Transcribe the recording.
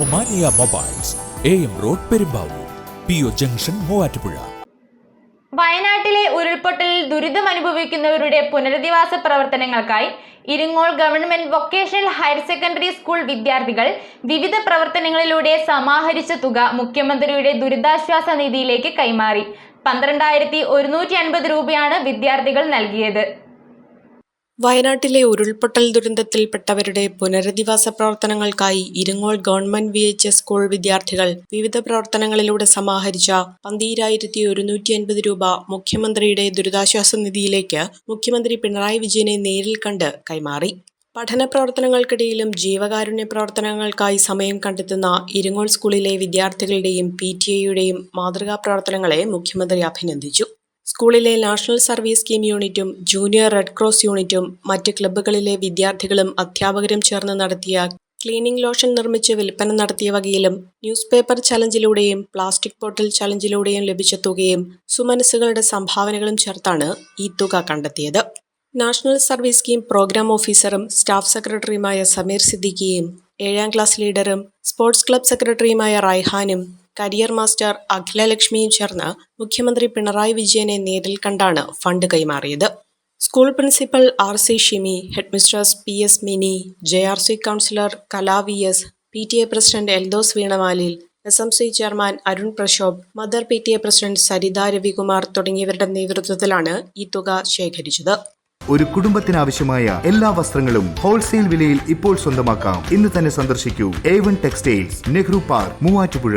Omania mobiles A M road Perumbavoor P O junction Muvattupuzha. വയനാട്ടിലെ ഉരുൾപൊട്ടലിൽ ദുരിതമനുഭവിക്കുന്നവരുടെ പുനരധിവാസ പ്രവർത്തനങ്ങൾക്കായി Iringole government vocational higher secondary school വിദ്യാർത്ഥികൾ വിവിധ പ്രവർത്തനങ്ങളിലൂടെ സമാഹരിച്ച തുക മുഖ്യമന്ത്രിയുടെ ദുരിതാശ്വാസ നിധിയിലേക്ക് കൈമാറി. പന്ത്രണ്ടായിരത്തി ഒരുന്നൂറ്റി അൻപത് രൂപയാണ് വിദ്യാർത്ഥികൾ നൽകിയത്. വയനാട്ടിലെ ഉരുൾപൊട്ടൽ ദുരന്തത്തിൽപ്പെട്ടവരുടെ പുനരധിവാസ പ്രവർത്തനങ്ങൾക്കായി Iringole government V H S school വിദ്യാർത്ഥികൾ വിവിധ പ്രവർത്തനങ്ങളിലൂടെ സമാഹരിച്ച പന്തീരായിരത്തി ഒരുന്നൂറ്റി അൻപത് രൂപ മുഖ്യമന്ത്രിയുടെ ദുരിതാശ്വാസ നിധിയിലേക്ക് മുഖ്യമന്ത്രി പിണറായി വിജയനെ നേരിൽ കണ്ട് കൈമാറി. പഠന പ്രവർത്തനങ്ങൾക്കിടയിലും ജീവകാരുണ്യ പ്രവർത്തനങ്ങൾക്കായി സമയം കണ്ടെത്തുന്ന ഇരിങ്ങോൾ സ്കൂളിലെ വിദ്യാർത്ഥികളുടെയും പി ടി എയുടെയും മാതൃകാ പ്രവർത്തനങ്ങളെ മുഖ്യമന്ത്രി അഭിനന്ദിച്ചു. സ്കൂളിലെ നാഷണൽ സർവീസ് സ്കീം യൂണിറ്റും ജൂനിയർ റെഡ് ക്രോസ് യൂണിറ്റും മറ്റ് ക്ലബ്ബുകളിലെ വിദ്യാർത്ഥികളും അധ്യാപകരും ചേർന്ന് നടത്തിയ ക്ലീനിംഗ് ലോഷൻ നിർമ്മിച്ച് വിൽപ്പന നടത്തിയ വകയിലും ന്യൂസ് പേപ്പർ ചലഞ്ചിലൂടെയും പ്ലാസ്റ്റിക് ബോട്ടിൽ ചലഞ്ചിലൂടെയും ലഭിച്ച തുകയും സുമനസ്സുകളുടെ സംഭാവനകളും ചേർത്താണ് ഈ തുക കണ്ടെത്തിയത്. നാഷണൽ സർവീസ് സ്കീം പ്രോഗ്രാം ഓഫീസറും സ്റ്റാഫ് സെക്രട്ടറിയുമായ സമീർ സിദ്ദിഖിയും ഏഴാം ക്ലാസ് ലീഡറും സ്പോർട്സ് ക്ലബ് സെക്രട്ടറിയുമായ റൈഹാനും കരിയർ മാസ്റ്റർ അഖിലലക്ഷ്മിയും ചേർന്ന് മുഖ്യമന്ത്രി പിണറായി വിജയനെ നേരിൽ കണ്ടാണ് ഫണ്ട് കൈമാറിയത്. School principal R C Shimi headmistress P S Mini J R C councillor Kala V S P T A president Eldhose വീണമാലിൽ S M C chairman Arun Prashobh mother P T A president Saritha Ravikumar തുടങ്ങിയവരുടെ നേതൃത്വത്തിലാണ് ഈ തുക ശേഖരിച്ചത്. ഒരു കുടുംബത്തിനാവശ്യമായ എല്ലാ വസ്ത്രങ്ങളും wholesale വിലയിൽ ഇപ്പോൾ സ്വന്തമാക്കാം. ഇന്ന് തന്നെ സന്ദർശിക്കൂ. A one textiles Nehru park Muvattupuzha.